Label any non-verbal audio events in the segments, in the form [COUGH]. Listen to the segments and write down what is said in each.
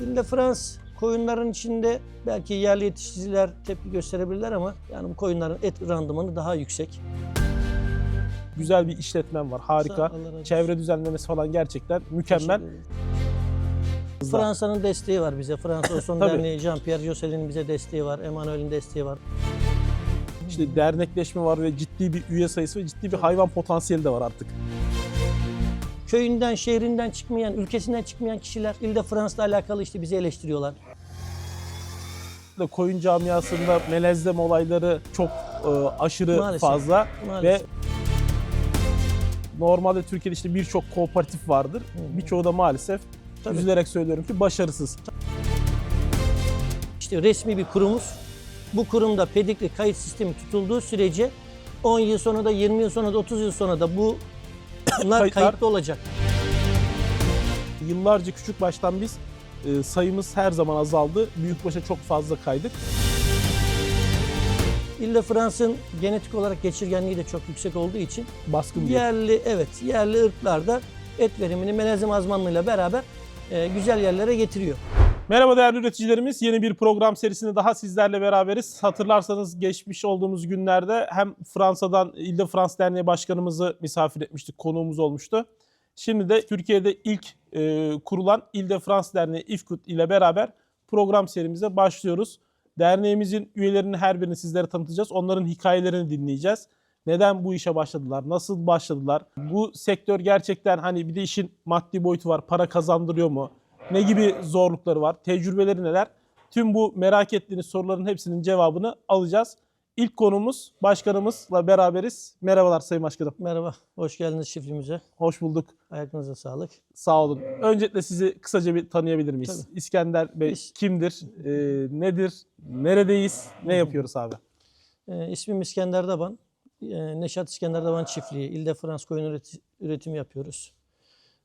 İlle Frans koyunların içinde belki yerli yetiştiriciler tepki gösterebilirler ama yani bu koyunların et randımanı daha yüksek. Güzel bir işletmem var. Harika. Çevre düzenlemesi falan gerçekten mükemmel. Fransa'nın desteği var bize. Fransa [LAUGHS] Tabii. Derneği, Jean-Pierre Jossel'in bize desteği var. Emmanuel'in desteği var. İşte dernekleşme var ve ciddi bir üye sayısı ve ciddi bir hayvan potansiyeli de var artık. Köyünden, şehrinden çıkmayan, ülkesinden çıkmayan kişiler ilde Fransa'la alakalı işte bizi eleştiriyorlar. Koyun camiasında melezleme olayları çok e, aşırı Maalesef. fazla Maalesef. ve normalde Türkiye'de işte birçok kooperatif vardır. Birçoğu da maalesef Tabii. üzülerek söylüyorum ki başarısız. İşte resmi bir kurumuz. Bu kurumda pedikri kayıt sistemi tutulduğu sürece 10 yıl sonra da 20 yıl sonra da 30 yıl sonra da bu bunlar Kayıtlar- kayıtlı olacak. Yıllarca küçük baştan biz e, sayımız her zaman azaldı. Büyükbaşa çok fazla kaydık. İlle Fransa'nın genetik olarak geçirgenliği de çok yüksek olduğu için Baskın bir yerli evet yerli ırklarda et verimini melezim azmanlığıyla beraber e, güzel yerlere getiriyor. Merhaba değerli üreticilerimiz. Yeni bir program serisinde daha sizlerle beraberiz. Hatırlarsanız geçmiş olduğumuz günlerde hem Fransa'dan İlde Frans Derneği Başkanımızı misafir etmiştik. Konuğumuz olmuştu. Şimdi de Türkiye'de ilk e, kurulan İlde Frans Derneği İFKUT ile beraber program serimize başlıyoruz. Derneğimizin üyelerinin her birini sizlere tanıtacağız. Onların hikayelerini dinleyeceğiz. Neden bu işe başladılar? Nasıl başladılar? Bu sektör gerçekten hani bir de işin maddi boyutu var. Para kazandırıyor mu? Ne gibi zorlukları var? Tecrübeleri neler? Tüm bu merak ettiğiniz soruların hepsinin cevabını alacağız. İlk konumuz başkanımızla beraberiz. Merhabalar Sayın Başkanım. Merhaba, hoş geldiniz çiftliğimize. Hoş bulduk. Ayaklarınıza sağlık. Sağ olun. Öncelikle sizi kısaca bir tanıyabilir miyiz? İskender Bey Biz- kimdir? Ee, nedir? Neredeyiz? Ne yapıyoruz abi? E, ismim İskender Daban. E, Neşat İskender Daban çiftliği. İlde Frans koyun üreti- üretimi yapıyoruz.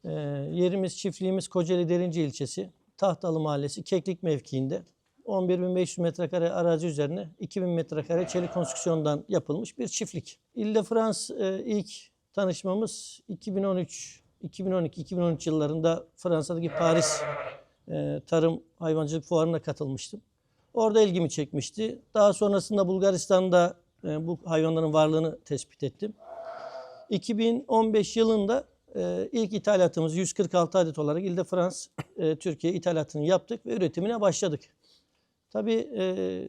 E, yerimiz, çiftliğimiz Kocaeli Derince ilçesi. Tahtalı Mahallesi, Keklik mevkiinde. 11.500 metrekare arazi üzerine 2000 metrekare çelik konstrüksiyondan yapılmış bir çiftlik. İlde Frans e, ilk tanışmamız 2013 2012-2013 yıllarında Fransa'daki Paris e, Tarım Hayvancılık Fuarı'na katılmıştım. Orada ilgimi çekmişti. Daha sonrasında Bulgaristan'da e, bu hayvanların varlığını tespit ettim. 2015 yılında e, ilk ithalatımız 146 adet olarak İlde Frans e, Türkiye ithalatını yaptık ve üretimine başladık. Tabii e,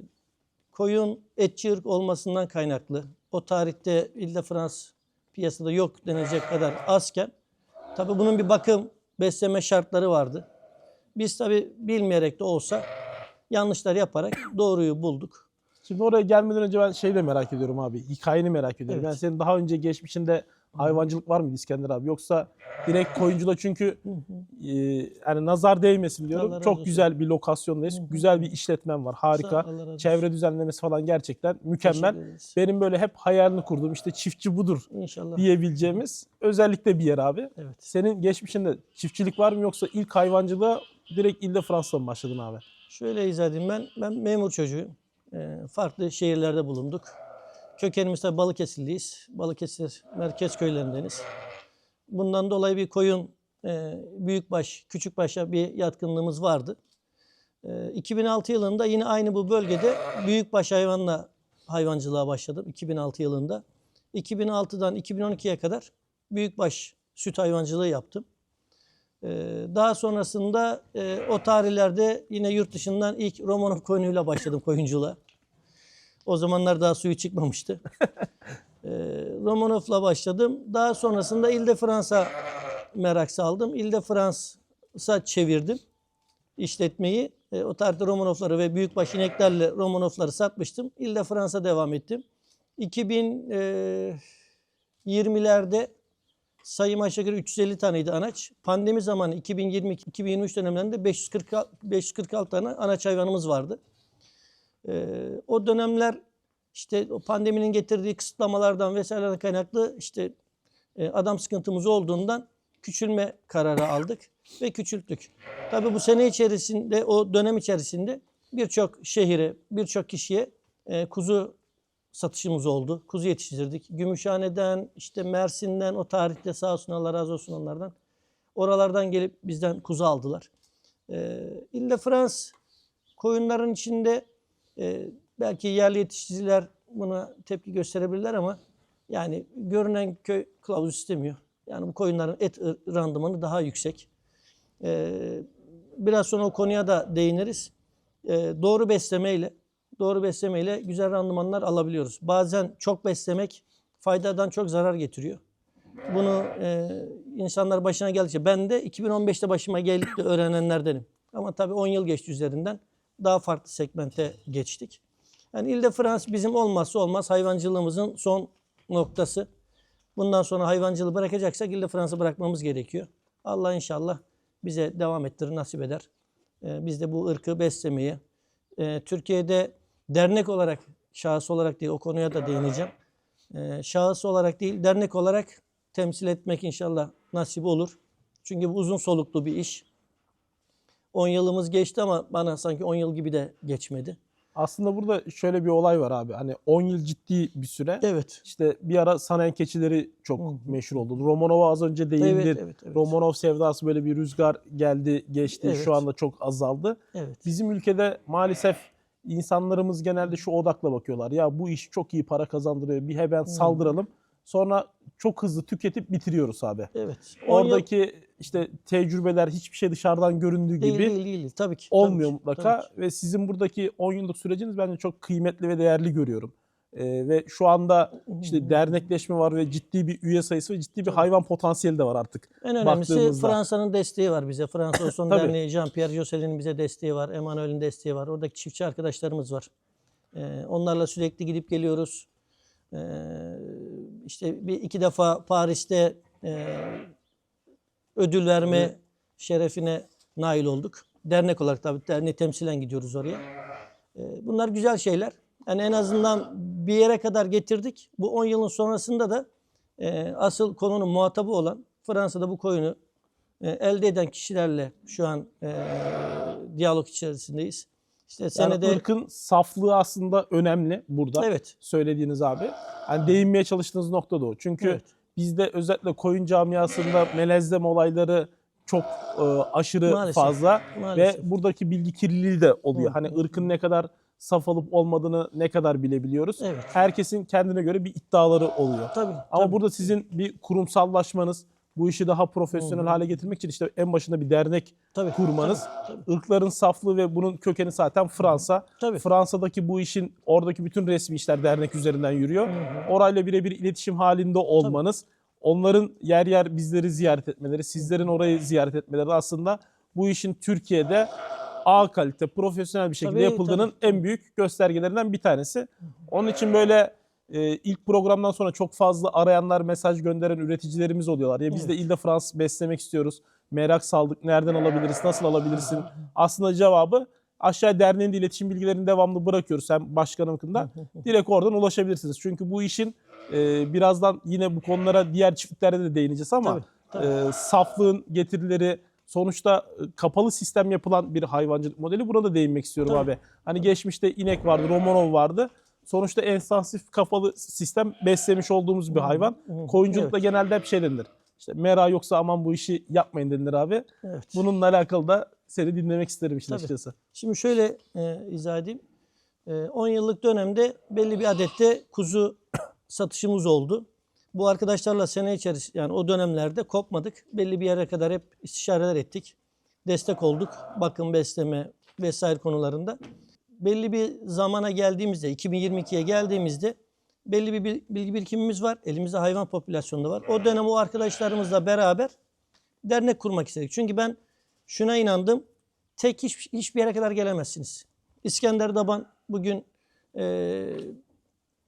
koyun etçi ırk olmasından kaynaklı o tarihte İlde Frans piyasada yok denecek kadar azken tabii bunun bir bakım besleme şartları vardı. Biz tabii bilmeyerek de olsa yanlışlar yaparak doğruyu bulduk. Şimdi oraya gelmeden önce ben şey de merak ediyorum abi. Hikayeni merak ediyorum. Evet. Yani senin daha önce geçmişinde hayvancılık var mıydı İskender abi? Yoksa direkt koyunculuğa çünkü e, yani nazar değmesin diyorum. Allah Çok güzel bir lokasyondayız. Güzel bir işletmem var. Harika. ol, Allah razı olsun. Çevre düzenlemesi falan gerçekten mükemmel. Teşekkür ederiz. Benim böyle hep hayalini kurduğum işte çiftçi budur İnşallah. diyebileceğimiz özellikle bir yer abi. Evet. Senin geçmişinde çiftçilik var mı yoksa ilk hayvancılığa direkt ilde Fransa'da mı başladın abi? Şöyle izah edeyim ben. Ben memur çocuğuyum. Ee, farklı şehirlerde bulunduk. Kökenimiz tabii Balıkesirliyiz. Balıkesir merkez köylerindeniz. Bundan dolayı bir koyun, e, büyükbaş, küçükbaşa bir yatkınlığımız vardı. E, 2006 yılında yine aynı bu bölgede büyükbaş hayvanla hayvancılığa başladım 2006 yılında. 2006'dan 2012'ye kadar büyükbaş süt hayvancılığı yaptım. Ee, Daha sonrasında e, o tarihlerde yine yurt dışından ilk Romanov koyunuyla başladım koyunculuğa. O zamanlar daha suyu çıkmamıştı. [LAUGHS] Ee, Romanov'la başladım. Daha sonrasında İlde Fransa merak saldım. İlde Fransa çevirdim işletmeyi. E, o tarihte Romanov'ları ve büyükbaş ineklerle Romanov'ları satmıştım. İlde Fransa devam ettim. 2020'lerde sayım aşağı yukarı 350 taneydi anaç. Pandemi zamanı 2022-2023 dönemlerinde 540, 546 tane anaç hayvanımız vardı. Ee, o dönemler işte o pandeminin getirdiği kısıtlamalardan vesairelerden kaynaklı işte e, adam sıkıntımız olduğundan küçülme kararı aldık ve küçülttük. Tabii bu sene içerisinde o dönem içerisinde birçok şehire, birçok kişiye e, kuzu satışımız oldu. Kuzu yetiştirdik. Gümüşhane'den, işte Mersin'den o tarihte sağ olsun Allah razı olsun onlardan. Oralardan gelip bizden kuzu aldılar. E, İlle Frans koyunların içinde e, belki yerli yetiştiriciler buna tepki gösterebilirler ama yani görünen köy kılavuz istemiyor. Yani bu koyunların et randımanı daha yüksek. E, biraz sonra o konuya da değiniriz. E, doğru beslemeyle doğru beslemeyle güzel randımanlar alabiliyoruz. Bazen çok beslemek faydadan çok zarar getiriyor. Bunu e, insanlar başına geldikçe ben de 2015'te başıma gelip de öğrenenlerdenim. Ama tabii 10 yıl geçti üzerinden. Daha farklı segmente geçtik. Yani İl de Frans bizim olmazsa olmaz hayvancılığımızın son noktası. Bundan sonra hayvancılığı bırakacaksak İl de Frans'ı bırakmamız gerekiyor. Allah inşallah bize devam ettirir, nasip eder. Ee, biz de bu ırkı beslemeyi, e, Türkiye'de dernek olarak, şahıs olarak değil o konuya da değineceğim. Ee, şahıs olarak değil, dernek olarak temsil etmek inşallah nasip olur. Çünkü bu uzun soluklu bir iş. 10 yılımız geçti ama bana sanki 10 yıl gibi de geçmedi. Aslında burada şöyle bir olay var abi. Hani 10 yıl ciddi bir süre. Evet. İşte bir ara sanayi keçileri çok Hı meşhur oldu. Romanova az önce değindi. Evet, evet, evet. Romanov sevdası böyle bir rüzgar geldi, geçti. Evet. Şu anda çok azaldı. Evet. Bizim ülkede maalesef insanlarımız genelde şu odakla bakıyorlar. Ya bu iş çok iyi para kazandırıyor. Bir hemen saldıralım. Sonra çok hızlı tüketip bitiriyoruz abi. Evet. 10 yıl- Oradaki işte tecrübeler hiçbir şey dışarıdan göründüğü değil, gibi değil, değil. Tabii ki. olmuyor tabii ki, mutlaka tabii ki. ve sizin buradaki 10 yıllık süreciniz bence çok kıymetli ve değerli görüyorum. Ee, ve şu anda işte dernekleşme var ve ciddi bir üye sayısı ve ciddi bir hayvan potansiyeli de var artık. En önemlisi. Fransa'nın desteği var bize. Fransa Tabii. Derneği, Jean-Pierre Jossel'in bize desteği var. Emmanuel'in desteği var. Oradaki çiftçi arkadaşlarımız var. Ee, onlarla sürekli gidip geliyoruz. Ee, işte bir iki defa Paris'te e, ödül verme Evet. şerefine nail olduk. Dernek olarak tabii derneği temsilen gidiyoruz oraya. Ee, bunlar güzel şeyler. Yani en azından bir yere kadar getirdik. Bu 10 yılın sonrasında da e, asıl konunun muhatabı olan Fransa'da bu koyunu e, elde eden kişilerle şu an e, diyalog içerisindeyiz. İşte Yani senede ırkın saflığı aslında önemli burada evet söylediğiniz abi. Yani değinmeye çalıştığınız nokta da o. Çünkü Evet. Bizde özellikle koyun camiasında melezleme olayları çok e, aşırı Maalesef. fazla Maalesef. ve buradaki bilgi kirliliği de oluyor. Hı, Hani ırkın ne kadar saf olup olmadığını ne kadar bilebiliyoruz. Evet. Herkesin kendine göre bir iddiaları oluyor. tabii. Ama tabii. burada sizin bir kurumsallaşmanız, bu işi daha profesyonel hale getirmek için işte en başında bir dernek tabii, kurmanız, Tabii, tabii. ırkların saflığı ve bunun kökeni zaten Fransa. Tabii. Fransa'daki bu işin oradaki bütün resmi işler dernek üzerinden yürüyor. Hı hı. Orayla birebir iletişim halinde olmanız, onların yer yer bizleri ziyaret etmeleri, sizlerin orayı ziyaret etmeleri aslında bu işin Türkiye'de A kalite, profesyonel bir şekilde Tabii, yapıldığının tabii. en büyük göstergelerinden bir tanesi. Onun için böyle e, ilk programdan sonra çok fazla arayanlar, mesaj gönderen üreticilerimiz oluyorlar. Ya biz de. İlde Frans beslemek istiyoruz. Merak saldık. Nereden alabiliriz? Nasıl alabilirsin? Aslında cevabı aşağı derneğin de iletişim bilgilerini devamlı bırakıyoruz. Hem başkanımkından. [LAUGHS] Direkt oradan ulaşabilirsiniz. Çünkü bu işin e, birazdan yine bu konulara diğer çiftliklerde de değineceğiz ama Tabii, e, saflığın getirileri sonuçta e, kapalı sistem yapılan bir hayvancılık modeli. Buna da değinmek istiyorum Tabii. abi. Hani geçmişte inek vardı, Romanov vardı. Sonuçta enstansif kapalı sistem beslemiş olduğumuz bir hayvan. Koyunculukta Evet. genelde hep şey denilir. İşte mera yoksa aman bu işi yapmayın denilir abi. Evet. Bununla alakalı da seni dinlemek isterim Tabii. açıkçası. Şimdi şöyle e, izah edeyim. E, 10 yıllık dönemde belli bir adette kuzu [COUGHS] satışımız oldu. Bu arkadaşlarla sene içerisinde yani o dönemlerde kopmadık. Belli bir yere kadar hep istişareler ettik. Destek olduk. Bakım, besleme vesaire konularında. Belli bir zamana geldiğimizde 2022'ye geldiğimizde belli bir bil- bilgi birikimimiz var. Elimizde hayvan popülasyonu da var. O dönem o arkadaşlarımızla beraber dernek kurmak istedik. Çünkü ben şuna inandım. Tek hiç, hiçbir yere kadar gelemezsiniz. İskender Daban bugün eee,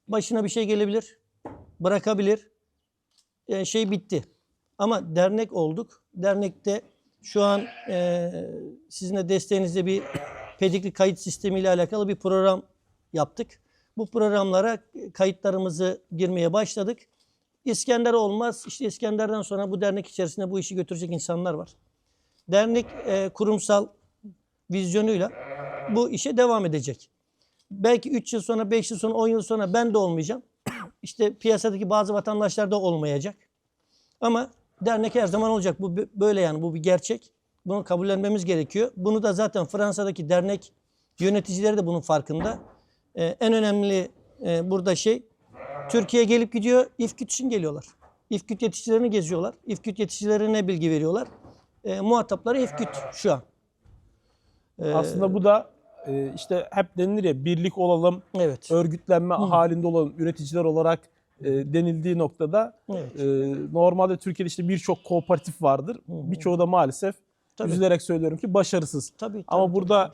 başına bir şey gelebilir, bırakabilir. Yani şey bitti. Ama dernek olduk. Dernekte şu an eee sizin de desteğinizle bir pedikli kayıt sistemiyle alakalı bir program yaptık. Bu programlara kayıtlarımızı girmeye başladık. İskender olmaz. İşte İskender'den sonra bu dernek içerisinde bu işi götürecek insanlar var. Dernek e, kurumsal vizyonuyla bu işe devam edecek. Belki 3 yıl sonra, 5 yıl sonra, 10 yıl sonra ben de olmayacağım. [CLEARS THROAT] İşte piyasadaki bazı vatandaşlar da olmayacak. Ama dernek her zaman olacak. Bu böyle yani bu bir gerçek. Bunu kabullenmemiz gerekiyor. Bunu da zaten Fransa'daki dernek yöneticileri de bunun farkında. Ee, en önemli e, burada şey Türkiye'ye gelip gidiyor, İFKÜT için geliyorlar. İFKÜT yetişçilerini geziyorlar. İFKÜT yetişçilerine bilgi veriyorlar. E, muhatapları İFKÜT şu an. Ee, Aslında bu da e, işte hep denilir ya birlik olalım, evet. örgütlenme halinde olalım, üreticiler olarak e, denildiği noktada Evet. e, normalde Türkiye'de işte birçok kooperatif vardır. Birçoğu da maalesef Tabii. üzülerek söylüyorum ki başarısız. Tabii, tabii, Ama tabii. burada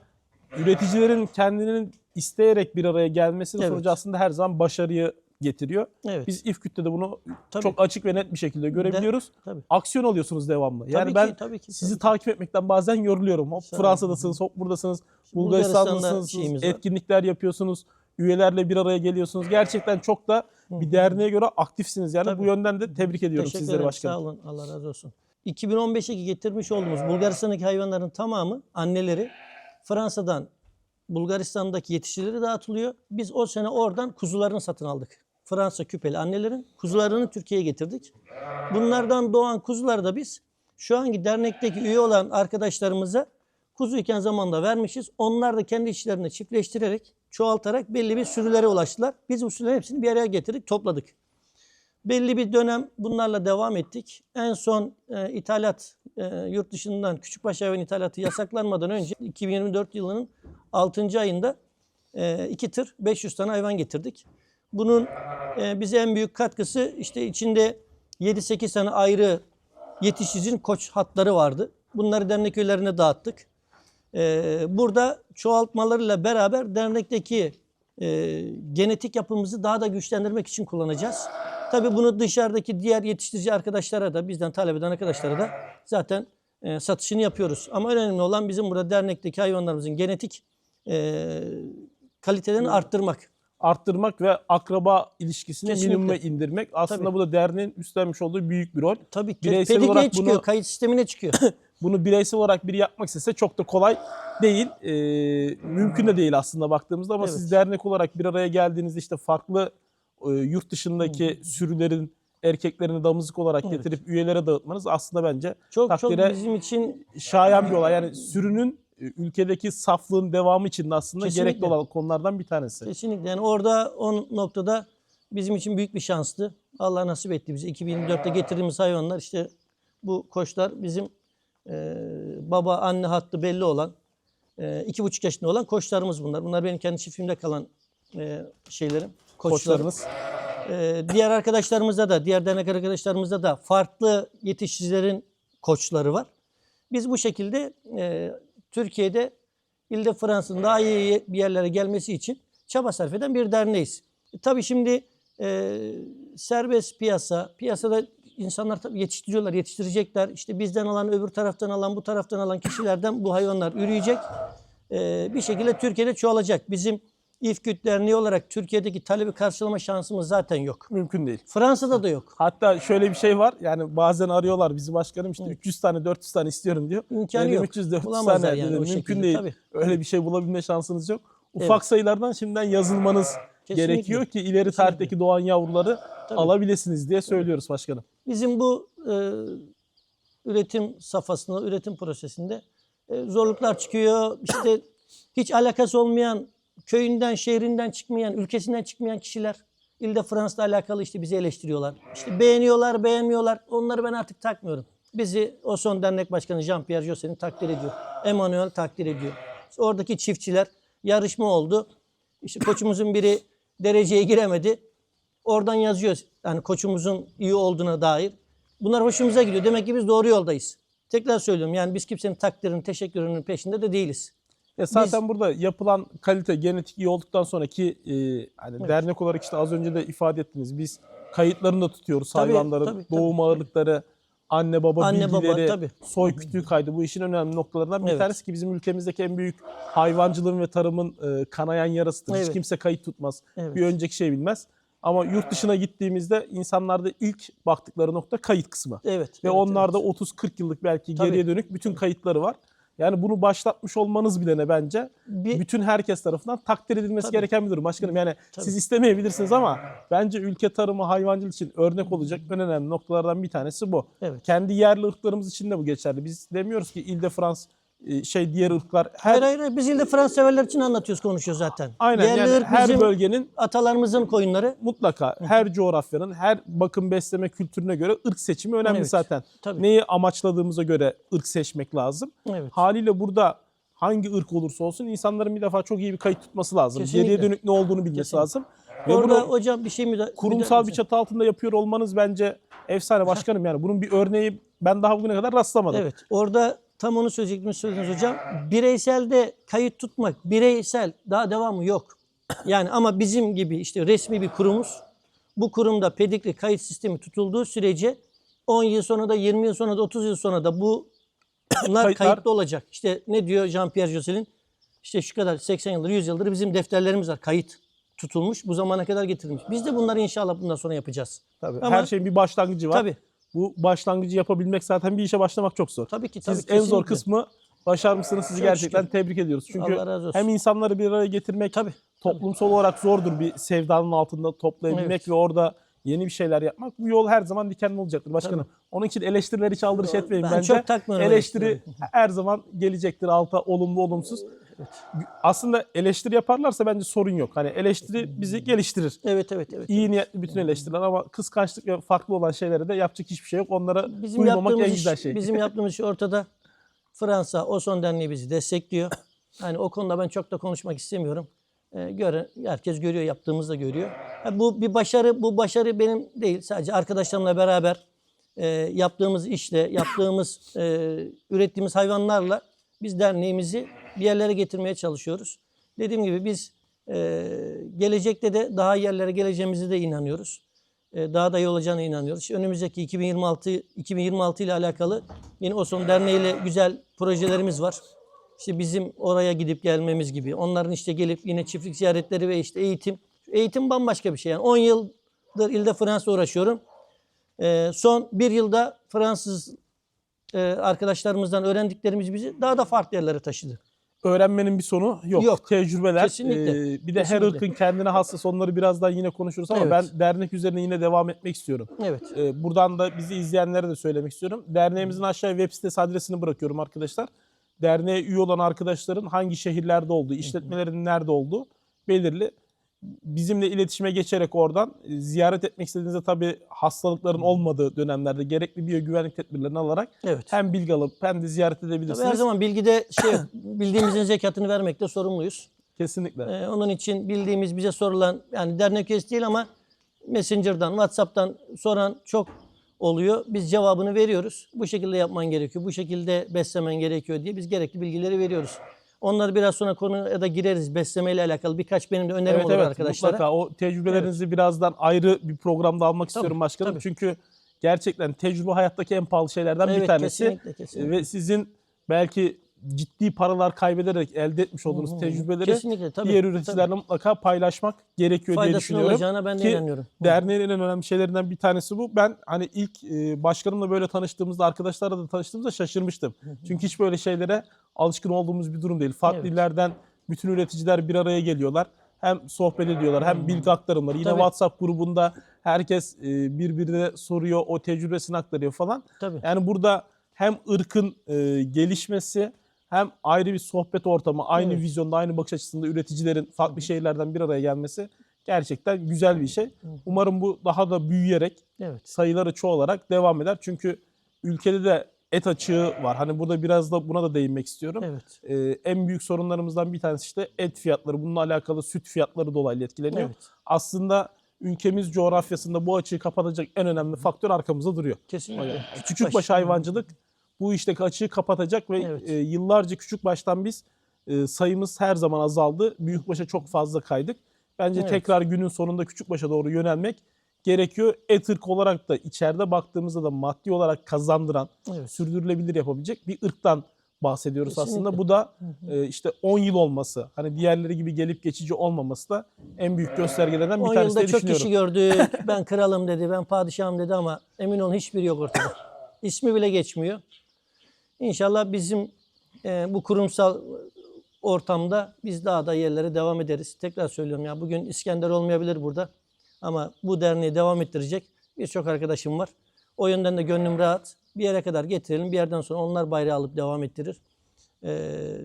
üreticilerin kendinin isteyerek bir araya gelmesinin Evet. sonucu aslında her zaman başarıyı getiriyor. Evet. Biz İFKÜT'te de bunu Tabii. çok açık ve net bir şekilde görebiliyoruz. tabii. Aksiyon alıyorsunuz devamlı. Yani Tabii ben ki, tabii ki, sizi tabii ki. takip etmekten bazen yoruluyorum. Hop. Fransa'dasınız, hop buradasınız, Bulgaristan'da Bulgaristan'dasınız, etkinlikler yapıyorsunuz, üyelerle bir araya geliyorsunuz. Gerçekten çok da bir derneğe göre aktifsiniz. Yani bu Tabii. yönden de tebrik ediyorum Teşekkür sizleri ederim. başkanım. Sağ olun. Allah razı olsun. 2015'e getirmiş olduğumuz Bulgaristan'daki hayvanların tamamı anneleri Fransa'dan Bulgaristan'daki yetişçilere dağıtılıyor. Biz o sene oradan kuzularını satın aldık. Fransa küpeli annelerin kuzularını Türkiye'ye getirdik. Bunlardan doğan kuzuları da biz şu anki dernekteki üye olan arkadaşlarımıza kuzuyken zamanında vermişiz. Onlar da kendi işlerini çiftleştirerek, çoğaltarak belli bir sürülere ulaştılar. Biz bu sürülerin hepsini bir araya getirdik, topladık. Belli bir dönem bunlarla devam ettik. En son e, ithalat e, yurt dışından küçükbaş hayvan ithalatı yasaklanmadan önce 2024 yılının 6. ayında e, iki tır 500 tane hayvan getirdik. Bunun e, bize en büyük katkısı işte içinde 7-8 tane ayrı yetişicinin koç hatları vardı. Bunları dernek üyelerine dağıttık. E, burada çoğaltmalarıyla beraber dernekteki e, genetik yapımızı daha da güçlendirmek için kullanacağız. Tabii bunu dışarıdaki diğer yetiştirici arkadaşlara da bizden talep eden arkadaşlara da zaten e, satışını yapıyoruz. Ama önemli olan bizim burada dernekteki hayvanlarımızın genetik e, kalitelerini arttırmak. Arttırmak ve akraba ilişkisini Kesinlikle. minimuma indirmek. Aslında Tabii. bu da derneğin üstlenmiş olduğu büyük bir rol. Tabii ki Bireysel olarak çıkıyor, bunu- kayıt sistemine çıkıyor. [COUGHS] Bunu bireysel olarak biri yapmak istese çok da kolay değil. Ee, mümkün de değil aslında baktığımızda ama Evet. siz dernek olarak bir araya geldiğinizde işte farklı e, yurt dışındaki sürülerin erkeklerini damızlık olarak Evet. getirip üyelere dağıtmanız aslında bence Çok çok takdire bizim için şayan bir olay. Yani sürünün e, ülkedeki saflığın devamı için de aslında Kesinlikle. gerekli olan konulardan bir tanesi. kesinlikle yani orada o noktada bizim için büyük bir şanstı. Allah nasip etti bize. 2024'te getirdiğimiz hayvanlar işte bu koçlar bizim e, baba anne hattı belli olan e, iki buçuk yaşında olan koçlarımız bunlar. Bunlar benim kendi çiftliğimde kalan e, şeylerim, koçlarım. Koçlarınız. Ee, diğer arkadaşlarımızda da, diğer dernek arkadaşlarımızda da farklı yetiştiricilerin koçları var. Biz bu şekilde e, Türkiye'de ilde Fransa'nın daha iyi bir yerlere gelmesi için çaba sarf eden bir derneğiz. E, tabii şimdi e, serbest piyasa, piyasada insanlar tabii yetiştiriyorlar, yetiştirecekler. İşte bizden alan, öbür taraftan alan, bu taraftan alan kişilerden bu hayvanlar üreyecek. E, bir şekilde Türkiye'de çoğalacak. Bizim İFKÜT Derneği olarak Türkiye'deki talebi karşılama şansımız zaten yok. Mümkün değil. Fransa'da da yok. Hatta şöyle bir şey var. Yani bazen arıyorlar bizi başkanım işte 300 tane 400 tane istiyorum diyor. İmkanı Dedim yok. 300 400 Bulamazlar tane yani dedim, o mümkün şekilde, değil. tabii. Öyle bir şey bulabilme şansınız yok. Ufak Evet. sayılardan şimdiden yazılmanız Kesinlikle. gerekiyor ki ileri tarihteki doğan yavruları alabilirsiniz diye söylüyoruz başkanım. Bizim bu e, üretim safhasında, üretim prosesinde e, zorluklar çıkıyor. İşte hiç alakası olmayan, köyünden, şehrinden çıkmayan, ülkesinden çıkmayan kişiler ilde Fransa'la alakalı işte bizi eleştiriyorlar. İşte beğeniyorlar, beğenmiyorlar. Onları ben artık takmıyorum. Bizi o son dernek başkanı Jean-Pierre Josselin takdir ediyor. Emmanuel takdir ediyor. İşte oradaki çiftçiler yarışma oldu. İşte koçumuzun biri dereceye giremedi. Oradan yazıyor yani koçumuzun iyi olduğuna dair. Bunlar hoşumuza gidiyor. Demek ki biz doğru yoldayız. Tekrar söylüyorum yani biz kimsenin takdirinin, teşekkürünün peşinde de değiliz. Ya zaten burada yapılan kalite genetik iyi olduktan sonraki e, hani dernek olarak işte az önce de ifade ettiniz. Biz kayıtlarını da tutuyoruz Tabii, hayvanların tabii, doğum ağırlıkları, anne baba Anne, baba, bilgileri, tabii. soy kütüğü kaydı bu işin önemli noktalarından bir Evet. tanesi ki bizim ülkemizdeki en büyük hayvancılığın ve tarımın e, kanayan yarasıdır. Hiç Evet. kimse kayıt tutmaz. Evet. Bir önceki şey bilmez. Ama yurt dışına gittiğimizde insanlarda ilk baktıkları nokta kayıt kısmı. Evet. Ve evet, onlarda evet. 30-40 yıllık belki Tabii. geriye dönük bütün kayıtları var. Yani bunu başlatmış olmanız bile ne bence Bir, bütün herkes tarafından takdir edilmesi Tabii. gereken bir durum. Başkanım yani Tabii. siz istemeyebilirsiniz ama bence ülke tarımı hayvancılık için örnek olacak en önemli noktalardan bir tanesi bu. evet. Kendi yerli ırklarımız için de bu geçerli. Biz demiyoruz ki Ile Frans şey diğer ırklar her Hayır hayır biz ilde Fransız severler için anlatıyoruz konuşuyoruz zaten. aynen Yerli yani ırk her bizim bölgenin atalarımızın koyunları. mutlaka her coğrafyanın her bakım besleme kültürüne göre ırk seçimi önemli Evet. zaten. Tabii. Neyi amaçladığımıza göre ırk seçmek lazım. Evet. Haliyle burada hangi ırk olursa olsun insanların bir defa çok iyi bir kayıt tutması lazım. Kesinlikle. Geriye dönük ne olduğunu bilmesi Kesinlikle. lazım. Ve Orada bunu hocam bir şey mi kurumsal bir çatı altında yapıyor olmanız bence efsane [LAUGHS] başkanım. Yani bunun bir örneği ben daha bugüne kadar rastlamadım. Evet. Orada tam onu söyleyecektim söylediniz hocam. Bireyselde kayıt tutmak, bireysel daha devamı yok. Yani ama bizim gibi işte resmi bir kurumuz bu kurumda pedikri kayıt sistemi tutulduğu sürece 10 yıl sonra da 20 yıl sonra da 30 yıl sonra da bu bunlar Kayıtlar- kayıtlı olacak. İşte ne diyor Jean-Pierre Josselin? İşte şu kadar 80 yıldır 100 yıldır bizim defterlerimiz var kayıt tutulmuş. Bu zamana kadar getirilmiş. Biz de bunları inşallah bundan sonra yapacağız. Tabii. Ama- Her şeyin bir başlangıcı var. Tabii. Bu başlangıcı yapabilmek zaten bir işe başlamak çok zor. Tabii ki tabii. Siz en zor kesinlikle. kısmı başarmışsınız. Sizi Çok gerçekten şükür. tebrik ediyoruz. Çünkü Allah razı olsun. hem insanları bir araya getirmek Tabii. toplumsal olarak zordur bir sevdanın altında toplayabilmek Evet. ve orada yeni bir şeyler yapmak. Bu yol her zaman dikenli olacaktır başkanım. Onun için eleştirileri hiç aldırış etmeyin Ben bence. çok takmıyorum Eleştiri eleştirileri. her zaman gelecektir alta olumlu olumsuz. Aslında eleştiri yaparlarsa bence sorun yok. Hani eleştiri bizi geliştirir. Evet evet evet. İyi niyetli bütün eleştiriler ama kıskançlık ve farklı olan şeylere de yapacak hiçbir şey yok. Onlara Bizim duymamak en yaptığımız güzel şey. bizim [LAUGHS] yaptığımız iş ortada. Fransa, o son derneği bizi destekliyor. Yani o konuda ben çok da konuşmak istemiyorum. Ee, gören, herkes görüyor, yaptığımızı da görüyor. Ha, bu bir başarı, bu başarı benim değil. Sadece arkadaşlarımla beraber e, yaptığımız işle, yaptığımız, e, ürettiğimiz hayvanlarla biz derneğimizi bir yerlere getirmeye çalışıyoruz. Dediğim gibi biz e, gelecekte de daha yerlere geleceğimize de inanıyoruz. E, daha da iyi olacağına inanıyoruz. İşte önümüzdeki 2026 2026 ile alakalı yine Oson Derneği ile güzel projelerimiz var. İşte bizim oraya gidip gelmemiz gibi. Onların işte gelip yine çiftlik ziyaretleri ve işte eğitim. Eğitim bambaşka bir şey. Yani 10 yıldır ilde Fransa uğraşıyorum. E, son bir yılda Fransız e, arkadaşlarımızdan öğrendiklerimiz bizi daha da farklı yerlere taşıdı. Öğrenmenin bir sonu yok. Yok. Tecrübeler. Kesinlikle. Ee, bir de her ırkın kendine hassas onları birazdan yine konuşuruz ama Evet. ben dernek üzerine yine devam etmek istiyorum. Evet. Ee, buradan da bizi izleyenlere de söylemek istiyorum. Derneğimizin aşağıya web sitesi adresini bırakıyorum arkadaşlar. Derneğe üye olan arkadaşların hangi şehirlerde olduğu, işletmelerinin nerede olduğu belirli. Bizimle iletişime geçerek oradan e, ziyaret etmek istediğinizde tabii hastalıkların olmadığı dönemlerde gerekli biyo güvenlik tedbirlerini alarak Evet. hem bilgi alıp hem de ziyaret edebilirsiniz. Tabii her zaman bilgide şey bildiğimizin zekatını vermekte sorumluyuz. Kesinlikle. Ee, onun için bildiğimiz bize sorulan yani dernek üyesi değil ama Messenger'dan, WhatsApp'tan soran çok oluyor. Biz cevabını veriyoruz. Bu şekilde yapman gerekiyor. Bu şekilde beslemen gerekiyor diye biz gerekli bilgileri veriyoruz. Onları biraz sonra konuya da gireriz. Beslemeyle alakalı birkaç benim de önerim Evet olur evet arkadaşlara. mutlaka o tecrübelerinizi birazdan ayrı bir programda almak istiyorum başkanım. tabii. Çünkü gerçekten tecrübe hayattaki en pahalı şeylerden bir Evet, tanesi. kesinlikle, kesinlikle. Ve sizin belki ciddi paralar kaybederek elde etmiş olduğunuz tecrübeleri Kesinlikle, tabii, diğer üreticilerle mutlaka paylaşmak gerekiyor diye Faydasının düşünüyorum. olacağına ben de Ki inanıyorum. Derneğin en önemli şeylerinden bir tanesi bu. Ben hani ilk e, başkanımla böyle tanıştığımızda, arkadaşlarla da tanıştığımızda şaşırmıştım. Çünkü hiç böyle şeylere alışkın olduğumuz bir durum değil. Farklı Evet. illerden bütün üreticiler bir araya geliyorlar. Hem sohbet ediyorlar hem bilgi aktarımları. Yine Tabii. WhatsApp grubunda herkes e, birbirine soruyor, o tecrübesini aktarıyor falan. Tabii. Yani burada hem ırkın e, gelişmesi hem ayrı bir sohbet ortamı, aynı Evet. vizyonda, aynı bakış açısında üreticilerin farklı şehirlerden bir araya gelmesi gerçekten güzel bir şey. Umarım bu daha da büyüyerek Evet. sayıları çoğalarak devam eder. Çünkü ülkede de et açığı var. Hani burada biraz da buna da değinmek istiyorum. Evet. Ee, en büyük sorunlarımızdan bir tanesi işte et fiyatları. Bununla alakalı süt fiyatları dolaylı etkileniyor. Evet. Aslında ülkemiz coğrafyasında bu açığı kapatacak en önemli faktör arkamızda duruyor. Kesinlikle. Küçükbaş hayvancılık bu işteki açığı kapatacak ve Evet. e, yıllarca küçükbaştan biz e, sayımız her zaman azaldı. Büyükbaşa çok fazla kaydık. Bence Evet. tekrar günün sonunda küçükbaşa doğru yönelmek gerekiyor. Et ırk olarak da içeride baktığımızda da maddi olarak kazandıran, Evet. sürdürülebilir yapabilecek bir ırktan bahsediyoruz Kesinlikle. aslında. Bu da e, işte 10 yıl olması, hani diğerleri gibi gelip geçici olmaması da en büyük göstergelerden bir 10 tanesi yılda diye çok kişi gördük. [LAUGHS] Ben kralım dedi, ben padişahım dedi ama emin olun hiçbiri yok ortada. İsmi bile geçmiyor. İnşallah bizim e, bu kurumsal ortamda biz daha da yerlere devam ederiz. Tekrar söylüyorum ya bugün İskender olmayabilir burada ama bu derneği devam ettirecek birçok arkadaşım var. O yönden de gönlüm rahat. Bir yere kadar getirelim. Bir yerden sonra onlar bayrağı alıp devam ettirir. Ee,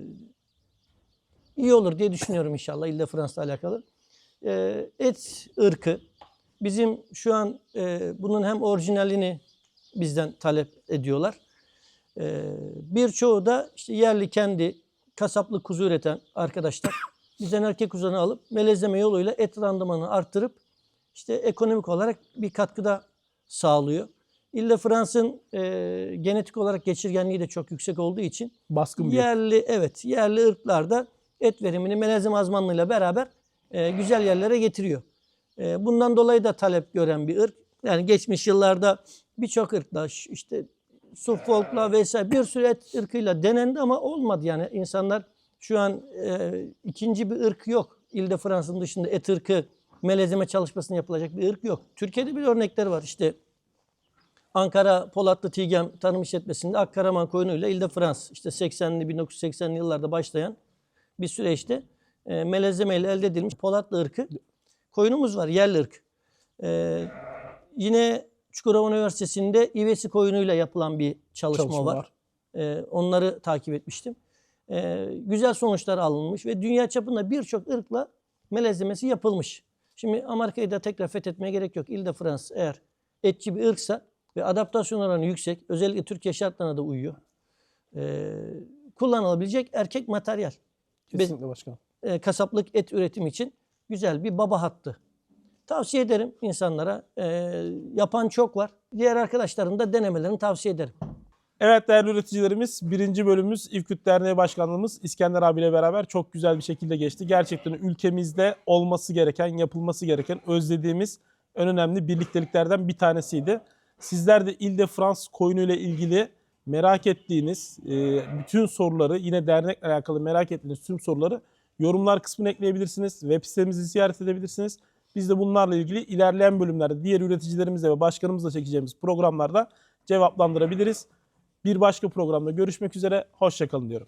iyi olur diye düşünüyorum inşallah İlle Fransa'la alakalı. Ee, et ırkı bizim şu an e, bunun hem orijinalini bizden talep ediyorlar. Ee, birçoğu da işte yerli kendi kasaplı kuzu üreten arkadaşlar bizden erkek kuzunu alıp melezleme yoluyla et randımanını arttırıp işte ekonomik olarak bir katkıda sağlıyor. İlle Fransa'nın e, genetik olarak geçirgenliği de çok yüksek olduğu için Baskın bir yerli evet yerli ırklarda et verimini melezim azmanlığıyla beraber e, güzel yerlere getiriyor. E, bundan dolayı da talep gören bir ırk. Yani geçmiş yıllarda birçok ırkla işte Suffolk'la vesaire bir sürü et ırkıyla denendi ama olmadı yani insanlar şu an e, ikinci bir ırk yok. İlde Fransa'nın dışında et ırkı melezeme çalışmasını yapılacak bir ırk yok. Türkiye'de bir örnekler var işte Ankara Polatlı Tigem Tarım İşletmesi'nde Akkaraman koyunuyla İlde Frans işte 80'li 1980'li yıllarda başlayan bir süreçte e, melezemeyle elde edilmiş Polatlı ırkı koyunumuz var yerli ırk. E, yine Çukurova Üniversitesi'nde İvesi koyunuyla yapılan bir çalışma, çalışma var. var. E, onları takip etmiştim. E, güzel sonuçlar alınmış ve dünya çapında birçok ırkla melezlemesi yapılmış. Şimdi Amerika'yı da tekrar fethetmeye gerek yok. İlde Frans eğer etçi bir ırksa ve adaptasyon oranı yüksek, özellikle Türkiye şartlarına da uyuyor. E, kullanılabilecek erkek materyal. Kesinlikle başkanım. E, kasaplık et üretimi için güzel bir baba hattı. Tavsiye ederim insanlara. E, yapan çok var. Diğer arkadaşların da denemelerini tavsiye ederim. Evet değerli üreticilerimiz birinci bölümümüz İFKÜT Derneği Başkanlığımız İskender abiyle beraber çok güzel bir şekilde geçti. Gerçekten ülkemizde olması gereken, yapılması gereken, özlediğimiz en önemli birlikteliklerden bir tanesiydi. Sizler de İl Frans koyunu ile ilgili merak ettiğiniz e, bütün soruları yine dernekle alakalı merak ettiğiniz tüm soruları yorumlar kısmına ekleyebilirsiniz. Web sitemizi ziyaret edebilirsiniz. Biz de bunlarla ilgili ilerleyen bölümlerde diğer üreticilerimizle ve başkanımızla çekeceğimiz programlarda cevaplandırabiliriz. Bir başka programda görüşmek üzere. Hoşçakalın diyorum.